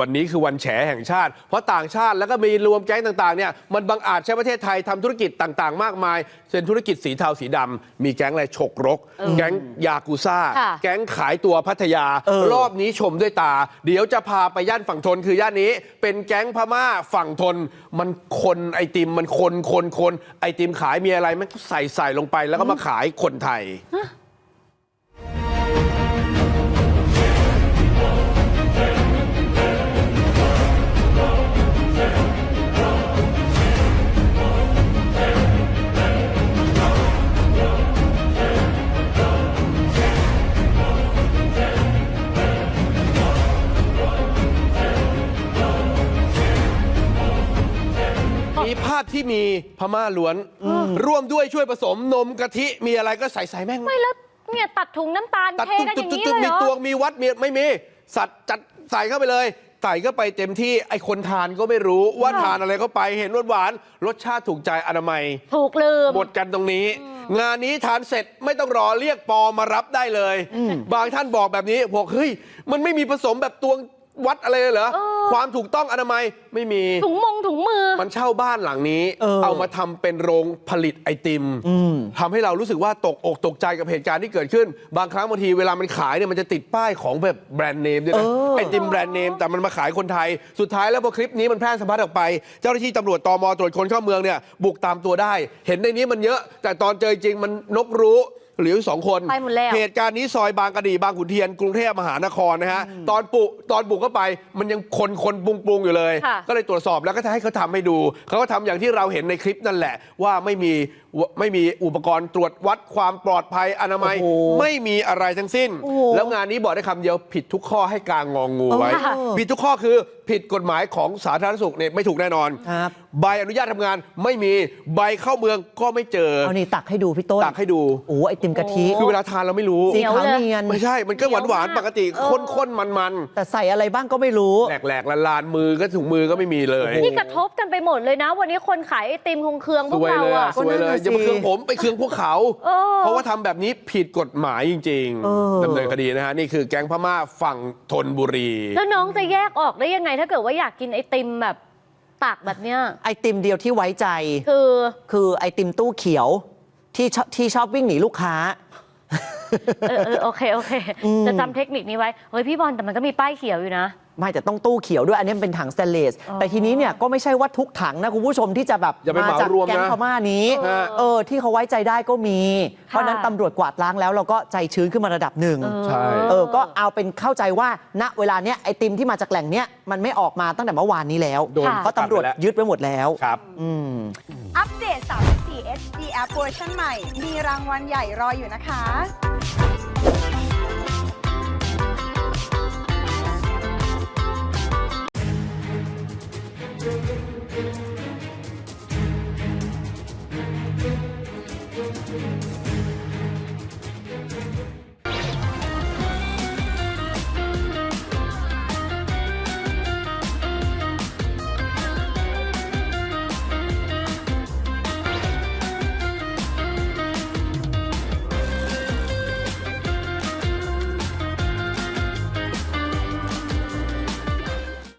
วันนี้คือวันแฉแห่งชาติ เพราะต่างชาติแล้วก็มีรวมแก๊งต่างๆเนี่ยมันบังอาจใช้ประเทศไทยทำธุรกิจต่างๆ มากมายเป็นธุรกิจสีเทาสีดำมีแก๊งอะไรฉกรก แก๊งยากูซ่าค่ะแก๊งขายตัวพัทยาเออรอบนี้ชมด้วยตา เดี๋ยวจะพาไปย่านฝั่งทนคือย่านนี้ เป็นแก๊งพม่าฝั่งทน มันคนไอติมมันคนคนคนไอติมขายมีอะไรมันก็ใส่ใส่ลงไปแล้วก็มาขายคนไทยาพที่มีพม่าล้วน ร่วมด้วยช่วยผสมนมกะทิมีอะไรก็ใส่ใส่แม่ง ไม่แล้วเนี่ยตัดถุงน้ำตาลตัดเทตุ๊บกันอตุ๊บย่างตุ๊บนี้เลยเหรอตุ๊บมีตวงมีวัดมีไม่มี สัตว์จัดใส่เข้าไปเลย ใส่เข้าไปเต็มที่ไอคนทานก็ไม่รู้ว่าทานอะไรเข้าไปเห็นหวานๆรสชาติถูกใจอนามัย ถูกลืม หมดกันตรงนี้ งานนี้ทานเสร็จไม่ต้องรอเรียกปอมารับได้เลย บางท่านบอกแบบนี้บอกเฮ้ยมันไม่มีผสมแบบตวงวัดอะไรเลยเหรอ เออ ความถูกต้องอนามัยไม่มี ถุงมงถุง มือมันเช่าบ้านหลังนี้ เออ เอามาทำเป็นโรงผลิตไอติมอืมทำให้เรารู้สึกว่าตกอกตกใจกับเหตุการณ์ที่เกิดขึ้น บางครั้งบางทีเวลามันขายเนี่ยมันจะติดป้ายของแบบแบรนด์เนมด้วยนะเออไอติมแบรนด์เนมแต่มันมาขายคนไทย สุดท้ายแล้วพอคลิปนี้มันแพร่สะพัดออกไป เจ้าหน้าที่ตำรวจตมตรวจคนเข้าเมืองเนี่ยบุกตามตัวได้ เห็นในนี้มันเยอะ แต่ตอนเจอจริงมันนกรู้ เหลืออยู่สองคน ไปหมดแล้วเหตุการณ์นี้ซอยบางกะดีบางขุนเทียนกรุงเทพมหานครนะฮะตอนปุตอนบุกเข้าไป มันยังคนคนปรุงปรุงๆอยู่เลย ค่ะ ก็เลยตรวจสอบแล้วก็จะให้เขาทำให้ดูเขาก็ทำอย่างที่เราเห็นในคลิปนั่นแหละว่าไม่มี ไม่มีอุปกรณ์ตรวจวัดความปลอดภัยอนามัยโอ้โหไม่มีอะไรทั้งสิ้นโอ้โหแล้วงานนี้บอกได้คำเดียวผิดทุกข้อให้กลางงองงูไว้ค่ะผิดทุกข้อคือผิดกฎหมายของสาธารณสุขเนี่ยไม่ถูกแน่นอนครับใบอนุญาตทำงานไม่มีใบเข้าเมืองก็ไม่เจอเอานี่ตักให้ดูพี่ต้นตักให้ดูโอ้ไอติมกะทิคือเวลาทานเราไม่รู้สีเหนียวขาวเลยเนียนไม่ใช่ มันก็หวานหวานเหนียวมากปกติเออข้นๆมันแต่ใส่อะไรบ้างก็ไม่รู้ๆแหลกๆละลานมือก็ถุงมือก็ไม่มีเลยโอ้โหนี่กระทบกันไปหมดเลยนะ วันนี้คนขายไอติมคงเคืองพสวกวยเราเลยอะอะสวยเลยก็นั่นน่ะอย่ามาสิเคืองผมไปเคืองพวกเขาเออเพราะว่าทำแบบนี้ผิดกฎหมายจริงเออๆดำเนินคดีนะฮะนี่คือแก๊งพม่าฝั่งธนบุรี แล้วน้องจะแยกออกได้ยังไง ถ้าเกิดว่าอยากกินไอติมแบบตักแบบเนี้ยไอติมเดียวที่ไว้ใจ คือคือไอติมตู้เขียวที่ชอบที่ชอบวิ่งหนีลูกค้าเออเออโอเคโอเค จะจำเทคนิคนี้ไว้เฮ้ยพี่บอลแต่มันก็มีป้ายเขียวอยู่นะ ไม่แต่ต้องตู้เขียวด้วยอันนี้มันเป็นถังสแตนเลสอ๋อแต่ทีนี้เนี่ยก็ไม่ใช่ว่าทุกถังนะคุณผู้ชมที่จะแบบอย่าไปเหมารจากวมนะแก๊งพม่านี้ฮะ เออที่เขาไว้ใจได้ก็มี เพราะฉะนั้นตำรวจกวาดล้างแล้วเราก็ใจชื้นขึ้นมาระดับหนึ่ง ใช่ เออ ก็เอาเป็นเข้าใจว่า ณ เวลาเนี้ยไอติมที่มาจากแหล่งเนี้ยมันไม่ออกมาตั้งแต่เมื่อวานนี้แล้ว โดน เพราะตำรวจตัดไปแล้วยึดไว้หมดแล้ว ครับ อืม อัปเดต 34 HD App เวอร์ชันใหม่ มีรางวัลใหญ่รออยู่นะคะ